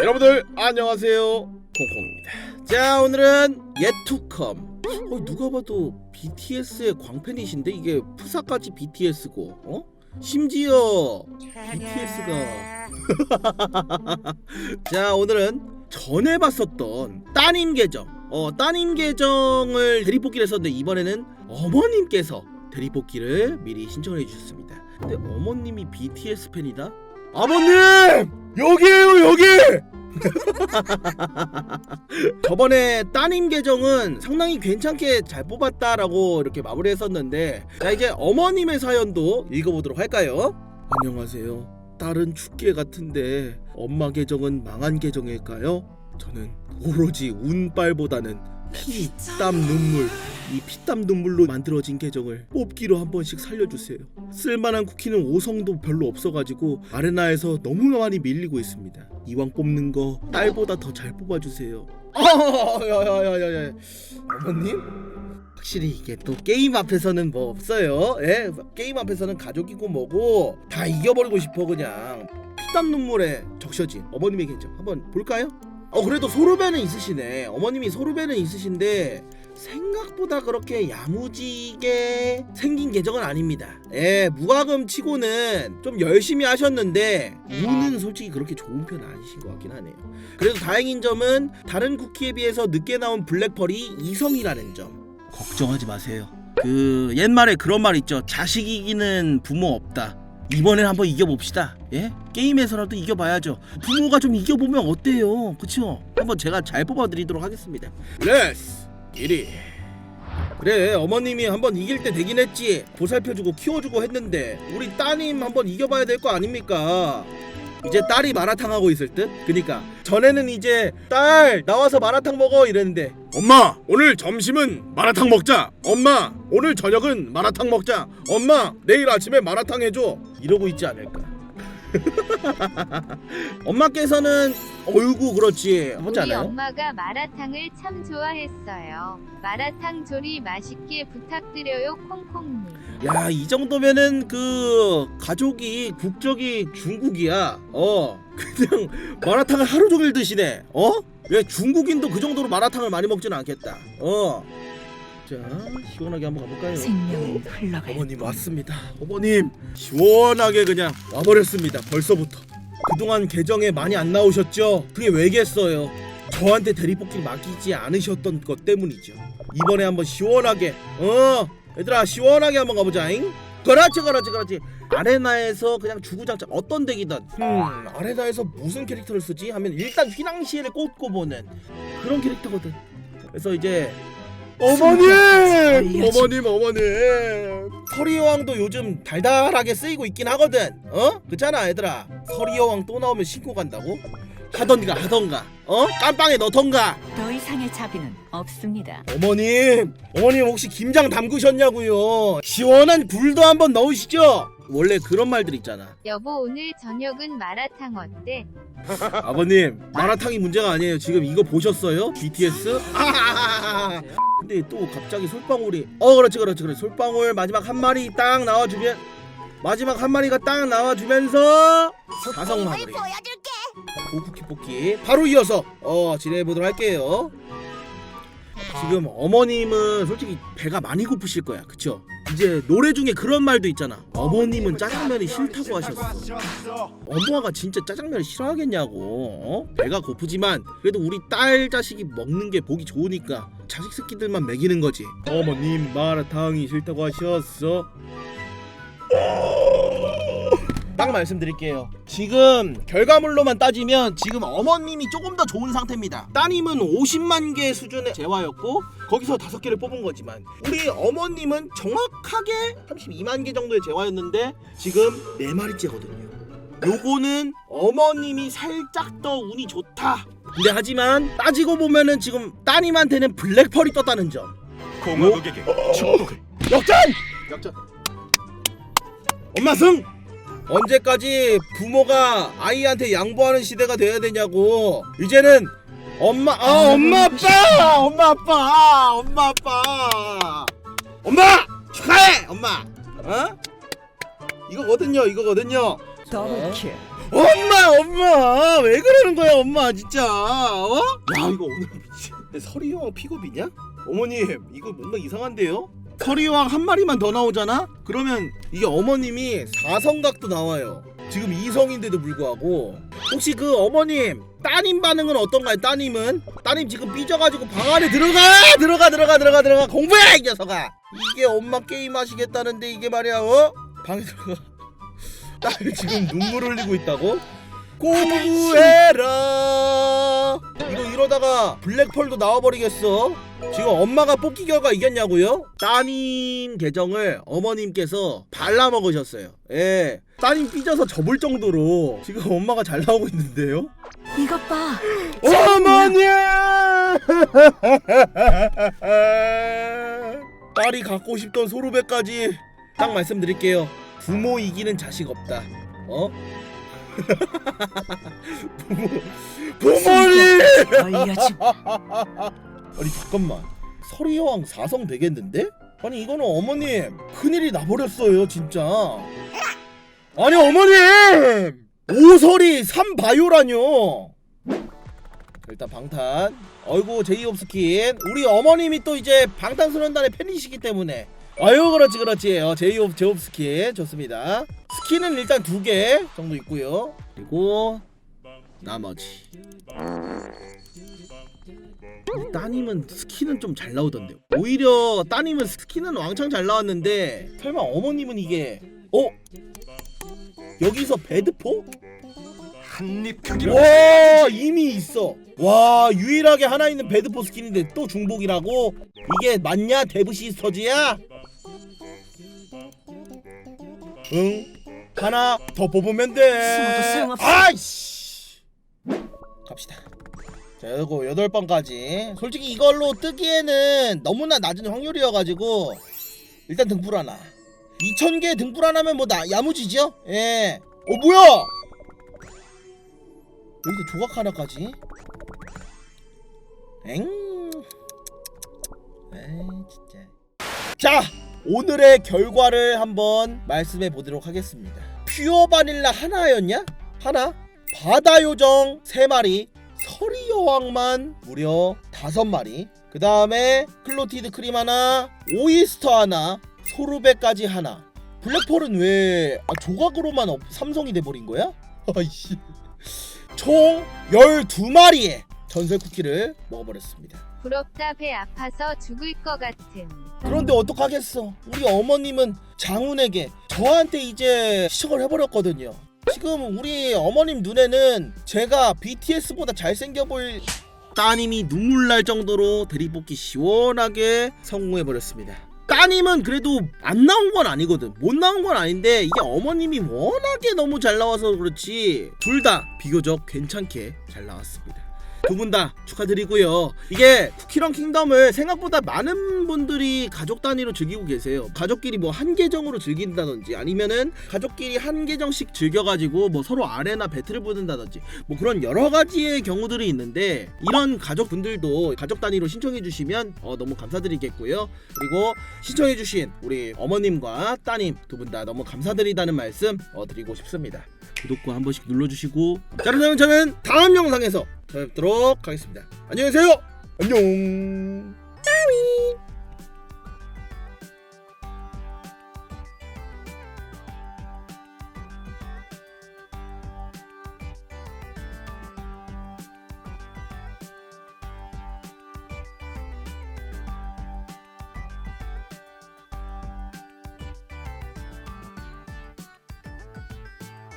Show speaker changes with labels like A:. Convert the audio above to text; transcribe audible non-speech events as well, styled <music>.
A: 여러분들 안녕하세요 콩콩입니다 자 오늘은 예투컴 어, 누가 봐도 BTS의 광팬이신데 이게 푸사까지 BTS고 어? 심지어 BTS가 <laughs> 자 오늘은 전에 봤었던 따님 계정 어 따님 계정을 대리뽑기를 했었는데 이번에는 어머님께서 대리뽑기를 미리 신청을 해주셨습니다 근데 어머님이 BTS 팬이다? 아버님! 여기에요 여기! <laughs> 저번에 따님 계정은 상당히 괜찮게 잘 뽑았다라고 이렇게 마무리했었는데 자 이제 어머님의 사연도 읽어보도록 할까요? 안녕하세요 딸은 죽게 같은데 엄마 계정은 망한 계정일까요? 저는 오로지 운빨보다는 피, 땀, 눈물 이 피땀 눈물로 만들어진 계정을 뽑기로 한 번씩 살려주세요. 쓸만한 쿠키는 5성도 별로 없어가지고 아레나에서 너무 많이 밀리고 있습니다. 이왕 뽑는 거 딸보다 더 잘 뽑아주세요. 어, 야야야야야, 어머님? 확실히 이게 또 게임 앞에서는 뭐 없어요. 예, 게임 앞에서는 가족이고 뭐고 다 이겨버리고 싶어 그냥 피땀 눈물에 적셔진 어머님의 계정 한번 볼까요? 어 그래도 소르베는 있으시네. 어머님이 소르베는 있으신데 생각보다 그렇게 야무지게 생긴 계정은 아닙니다. 예, 무과금 치고는 좀 열심히 하셨는데 운은 솔직히 그렇게 좋은 편은 아니신 것 같긴 하네요. 그래도 다행인 점은 다른 쿠키에 비해서 늦게 나온 블랙펄이 이성이라는 점. 걱정하지 마세요. 그 옛말에 그런 말 있죠. 자식 이기는 부모 없다. 이번엔 한번 이겨봅시다. 예? 게임에서라도 이겨봐야죠. 부모가 좀 이겨보면 어때요? 그쵸? 한번 제가 잘 뽑아드리도록 하겠습니다. 레스 1위. 그래 어머님이 한번 이길 때 되긴 했지. 보살펴주고 키워주고 했는데 우리 따님 한번 이겨봐야 될 거 아닙니까? 이제 딸이 마라탕 하고 있을 듯? 그니까 전에는 이제 딸 나와서 마라탕 먹어 이랬는데 엄마 오늘 점심은 마라탕 먹자. 엄마 오늘 저녁은 마라탕 먹자. 엄마 내일 아침에 마라탕 해줘. 이러고 있지 않을까 <laughs> 엄마께서는 어이구 그렇지 하지
B: 우리
A: 않아요?
B: 엄마가 마라탕을 참 좋아했어요. 마라탕 조리 맛있게 부탁드려요, 콩콩님.
A: 야 이 정도면은 그 가족이 국적이 중국이야 어 그냥 마라탕을 하루 종일 드시네 어? 왜 중국인도 그 정도로 마라탕을 많이 먹지는 않겠다 어 자 시원하게 한번 가볼까요?
C: 생명은 흘러갈
A: 어머님 왔습니다. 어머님 시원하게 그냥 와버렸습니다 벌써부터. 그동안 계정에 많이 안 나오셨죠? 그게 왜겠어요? 저한테 대리뽑기 맡기지 않으셨던 것 때문이죠. 이번에 한번 시원하게 어? 얘들아 시원하게 한번 가보자잉. 그렇지 그렇지 그렇지. 아레나에서 그냥 주구장창 어떤 덱이든. 음 아레나에서 무슨 캐릭터를 쓰지? 하면 일단 휘낭시에를 꽂고 보는 그런 캐릭터거든. 그래서 이제 어머님 어머님 어머님 서리여왕도 요즘 달달하게 쓰이고 있긴 하거든 어? 그렇잖아 얘들아 서리여왕 또 나오면 신고 간다고? 하던가 하던가 어? 깜빵에 넣던가
C: 더 이상의 자비는 없습니다.
A: 어머님, 어머님 혹시 김장 담그셨냐고요? 시원한 굴도 한번 넣으시죠. 원래 그런 말들 있잖아.
B: 여보 오늘 저녁은 마라탕 어때?
A: 아버님, 마라탕이 문제가 아니에요. 지금 이거 보셨어요? BTS? 아하하하. <laughs> <laughs> 근데 또 갑자기 솔방울이 어 그렇지 그렇지 그렇지 솔방울 마지막 한 마리 딱 나와주면 마지막 한 마리가 딱 나와주면서 가성 마무리 고쿠키 뽑기 바로 이어서 어 진행해 보도록 할게요. 지금 어머님은 솔직히 배가 많이 고프실 거야, 그쵸? 이제 노래 중에 그런 말도 있잖아. 어머님은 짜장면이 싫다고 하셨어. 엄마가 진짜 짜장면을 싫어하겠냐고. 어? 배가 고프지만 그래도 우리 딸 자식이 먹는 게 보기 좋으니까 자식 새끼들만 먹이는 거지. 어머님 마라탕이 싫다고 하셨어. 딱 말씀드릴게요. 지금 결과물로만 따지면 지금 어머님이 조금 더 좋은 상태입니다. 따님은 50만 개 수준의 재화였고 거기서 다섯 개를 뽑은 거지만 우리 어머님은 정확하게 32만 개 정도의 재화였는데 지금 네 마리째거든요. 요거는 어머님이 살짝 더 운이 좋다. 근데 하지만 따지고 보면은 지금 따님한테는 블랙펄이 떴다는 점.
D: 공화국에게 축복을
A: 역전! 역전. 엄마 승! 언제까지 부모가 아이한테 양보하는 시대가 돼야 되냐고. 이제는 엄마 아 엄마 아빠 엄마 아빠 엄마 아빠 엄마 축하해 엄마 어 이거거든요 이거거든요
C: 더블킬.
A: 엄마 엄마 왜 그러는 거야 엄마 진짜 어? 야 이거 오늘 미친 서리왕 픽업이냐? 어머님 이거 뭔가 이상한데요? 서리왕 한 마리만 더 나오잖아? 그러면 이게 어머님이 사성각도 나와요 지금 이성인데도 불구하고 혹시 그 어머님 따님 반응은 어떤가요 따님은? 따님 지금 삐져가지고 방 안에 들어가 들어가 들어가 들어가 들어가 공부해 이 녀석아 이게 엄마 게임 하시겠다는데 이게 말이야 어? 방에 들어가 <laughs> 딸 지금 눈물 흘리고 있다고? 공부해라 이러다가 블랙펄도 나와버리겠어? 지금 엄마가 뽑기 결과 이겼냐고요? 따님 계정을 어머님께서 발라먹으셨어요. 예. 따님 삐져서 접을 정도로 지금 엄마가 잘 나오고 있는데요?
C: 이것 봐.
A: 어머니! <laughs> 딸이 갖고 싶던 소르베까지 딱 말씀드릴게요. 부모 이기는 자식 없다. 어? 부모 부모님!
C: 얼려주.
A: 아니 잠깐만. 서리여왕 사성 되겠는데? 아니 이거는 어머님 큰일이 나버렸어요 진짜. 아니 어머님! 오설이 3바요라뇨! 일단 방탄. 어이구 제이홉 스킨. 우리 어머님이 또 이제 방탄소년단의 팬이시기 때문에 아유 그렇지 그렇지 어, 제이홉 제이홉스킨 좋습니다 스킨은 일단 두 개 정도 있고요 그리고 나머지 이 따님은 스킨은 좀 잘 나오던데 오히려 따님은 스킨은 왕창 잘 나왔는데 설마 어머님은 이게 어? 여기서 배드포?
D: 한입 크기로
A: 와 이미 있어 와 유일하게 하나 있는 배드포 스킨인데 또 중복이라고? 이게 맞냐 데브 시스터즈야? 응? 하나 더 뽑으면 돼. 아이씨. 갑시다. 자 이거 여덟 번까지. 솔직히 이걸로 뜨기에는 너무나 낮은 확률이어가지고 일단 등불 하나. 2000개 등불 하나면 뭐 나, 야무지죠? 예. 어 뭐야? 여기서 조각 하나까지? 엥? 에이 진짜. 자 오늘의 결과를 한번 말씀해 보도록 하겠습니다. 퓨어 바닐라 하나였냐? 하나? 바다 요정 3마리 서리 여왕만 무려 5마리. 그 다음에 클로티드 크림 하나 오이스터 하나 소르베까지 하나. 블랙펄은 왜 아, 조각으로만 업- 삼성이 돼버린 거야? <laughs> 아이씨. 총 12마리의 전설 쿠키를 먹어버렸습니다.
B: 부럽다 배 아파서 죽을 것 같은.
A: 그런데 어떡하겠어? 우리 어머님은 장운에게 저한테 이제 시청을 해버렸거든요. 지금 우리 어머님 눈에는 제가 BTS보다 잘생겨 보일 따님이 눈물 날 정도로 대리뽑기 시원하게 성공해버렸습니다. 따님은 그래도 안 나온 건 아니거든. 못 나온 건 아닌데 이게 어머님이 워낙에 너무 잘 나와서 그렇지 둘 다 비교적 괜찮게 잘 나왔습니다 두 분 다 축하드리고요. 이게 쿠키런 킹덤을 생각보다 많은 분들이 가족 단위로 즐기고 계세요. 가족끼리 뭐 한 계정으로 즐긴다든지 아니면은 가족끼리 한 계정씩 즐겨가지고 뭐 서로 아레나 배틀을 붙는다든지 뭐 그런 여러 가지의 경우들이 있는데 이런 가족분들도 가족 단위로 신청해주시면 어, 너무 감사드리겠고요. 그리고 신청해주신 우리 어머님과 따님 두 분 다 너무 감사드리다는 말씀 어, 드리고 싶습니다. 구독과 한 번씩 눌러주시고. 자 그러면 저는 다음 영상에서 찾아뵙도록 하겠습니다. 안녕히 계세요. 안녕